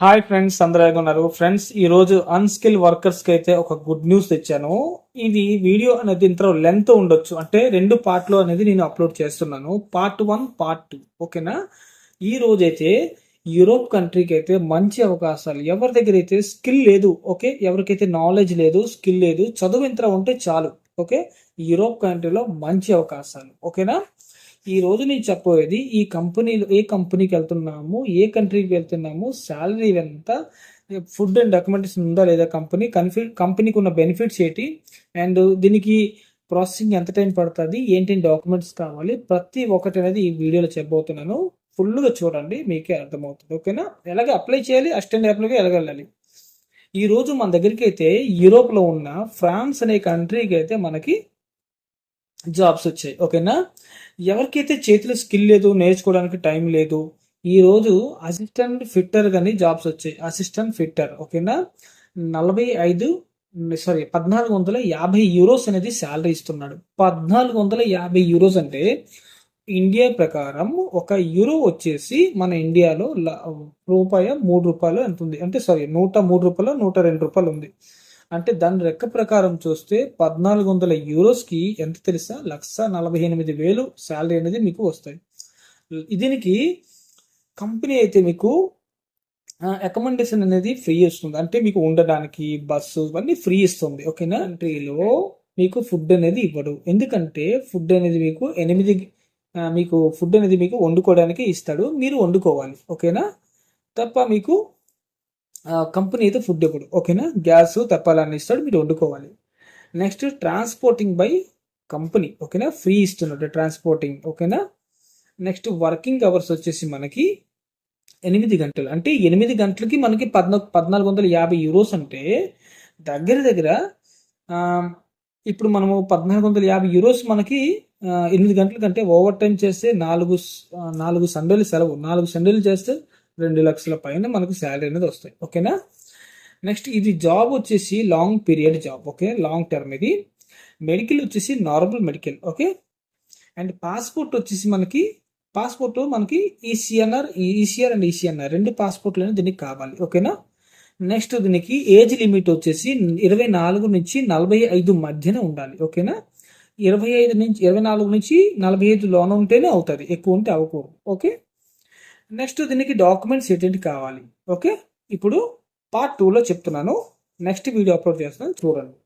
Hi friends అందరూ ఉన్నారు? Friends ఈ రోజు అన్స్కిల్ వర్కర్స్కి అయితే ఒక గుడ్ న్యూస్ తెచ్చాను. ఇది వీడియో అనేది ఇంత లెంత్ ఉండొచ్చు. అంటే రెండు పార్ట్లు అనేది నేను అప్లోడ్ చేస్తున్నాను. పార్ట్ వన్ పార్ట్ టూ ఓకేనా ఈ రోజు అయితే యూరోప్ కంట్రీకి అయితే మంచి అవకాశాలు. ఎవరి దగ్గర అయితే స్కిల్ లేదు ఓకే ఎవరికైతే నాలెడ్జ్ లేదు స్కిల్ లేదు చదువు ఇంత ఉంటే చాలు ఓకే యూరోప్ కంట్రీలో మంచి అవకాశాలు. ఓకేనా ఈ రోజు నేను చెప్పబోయేది ఈ కంపెనీలో ఏ కంపెనీకి వెళ్తున్నాము ఏ కంట్రీకి వెళ్తున్నాము శాలరీ ఎంత ఫుడ్ అండ్ డాక్యుమెంటేషన్ ఉందా లేదా కంపెనీ కన్ఫి కంపెనీకి ఉన్న బెనిఫిట్స్ ఏంటి అండ్ దీనికి ప్రాసెసింగ్ ఎంత టైం పడుతుంది ఏంటి డాక్యుమెంట్స్ కావాలి ప్రతి ఒక్కటి అనేది ఈ వీడియోలో చెప్పబోతున్నాను. ఫుల్గా చూడండి మీకే అర్థమవుతుంది ఓకేనా ఎలాగ అప్లై చేయాలి అసిస్టెంట్ యాప్లోకి ఎలాగ వెళ్ళాలి? ఈరోజు మన దగ్గరికి అయితే యూరోప్లో ఉన్న ఫ్రాన్స్ అనే కంట్రీకి అయితే మనకి జాబ్స్ వచ్చాయి. ఓకేనా? ఎవరికైతే చేతిలో స్కిల్ లేదు నేర్చుకోవడానికి టైం లేదు ఈ రోజు అసిస్టెంట్ ఫిట్టర్ కానీ జాబ్స్ వచ్చాయి. అసిస్టెంట్ ఫిట్టర్ ఓకేనా? నలభై ఐదు సారీ పద్నాలుగు వందల యాభై యూరోస్ అనేది శాలరీ ఇస్తున్నాడు. పద్నాలుగు వందల యాభై యూరోస్ అంటే ఇండియా ప్రకారం ఒక యూరో వచ్చేసి మన ఇండియాలో ల- రూపాయ మూడు రూపాయలు ఎంత ఉంది అంటే సారీ నూట మూడు రూపాయలు నూట రెండు రూపాయలు ఉంది. అంటే దాని లెక్క ప్రకారం చూస్తే పద్నాలుగు వందల యూరోస్కి ఎంత తెలుసా? లక్ష నలభై ఎనిమిది వేలు శాలరీ అనేది మీకు వస్తాయి. దీనికి కంపెనీ అయితే మీకు అకమెండేషన్ అనేది ఫ్రీ ఇస్తుంది. అంటే మీకు ఉండడానికి బస్సు ఇవన్నీ ఫ్రీ ఇస్తుంది. ఓకేనా? కంట్రీలో మీకు ఫుడ్ అనేది ఇవ్వడు. ఎందుకంటే ఫుడ్ అనేది మీకు ఎనిమిది మీకు ఫుడ్ అనేది మీకు వండుకోవడానికి ఇస్తాడు. మీరు వండుకోవాలి. ఓకేనా? తప్ప మీకు కంపెనీ అయితే ఫుడ్ ఇవ్వడు. ఓకేనా? గ్యాస్ తప్పాలని ఇస్తాడు మీరు వండుకోవాలి. నెక్స్ట్ ట్రాన్స్పోర్టింగ్ బై కంపెనీ ఓకేనా? ఫ్రీ ఇస్తున్నాడు ట్రాన్స్పోర్టింగ్ ఓకేనా? నెక్స్ట్ వర్కింగ్ అవర్స్ వచ్చేసి మనకి ఎనిమిది గంటలు. అంటే ఎనిమిది గంటలకి మనకి పద్నాలుగు పద్నాలుగు వందల యాభై యూరోస్ అంటే దగ్గర దగ్గర ఇప్పుడు మనము పద్నాలుగు వందల యాభై యూరోస్ మనకి ఎనిమిది గంటల కంటే ఓవర్ టైం చేస్తే నాలుగు నాలుగు సండేలు సెలవు. నాలుగు సండేలు చేస్తే రెండు లక్షల పైన మనకు శాలరీ అనేది వస్తాయి. ఓకేనా నెక్స్ట్ ఇది జాబ్ వచ్చేసి long period job okay long term ఇది. మెడికల్ వచ్చేసి normal medical okay and passport వచ్చేసి మనకి పాస్పోర్ట్ మనకి ఈసీఎన్ఆర్ ఈసీఆర్ అండ్ ఈసీఎన్ఆర్ రెండు పాస్పోర్ట్లు దీనికి కావాలి. ఓకేనా నెక్స్ట్ దీనికి ఏజ్ లిమిట్ వచ్చేసి ఇరవై నాలుగు నుంచి నలభై ఐదు మధ్యన ఉండాలి. ఓకేనా ఇరవై ఐదు నుంచి ఇరవై నాలుగు నుంచి నలభై ఐదు లోన ఉంటేనే అవుతుంది. ఎక్కువ ఉంటే అవ్వకూడదు. ఓకే నెక్స్ట్ దీనికి డాక్యుమెంట్స్ ఏంటంటే కావాలి? ఓకే ఇప్పుడు పార్ట్ టూలో చెప్తున్నాను. నెక్స్ట్ వీడియో అప్లోడ్ చేస్తున్నాను. చూడండి.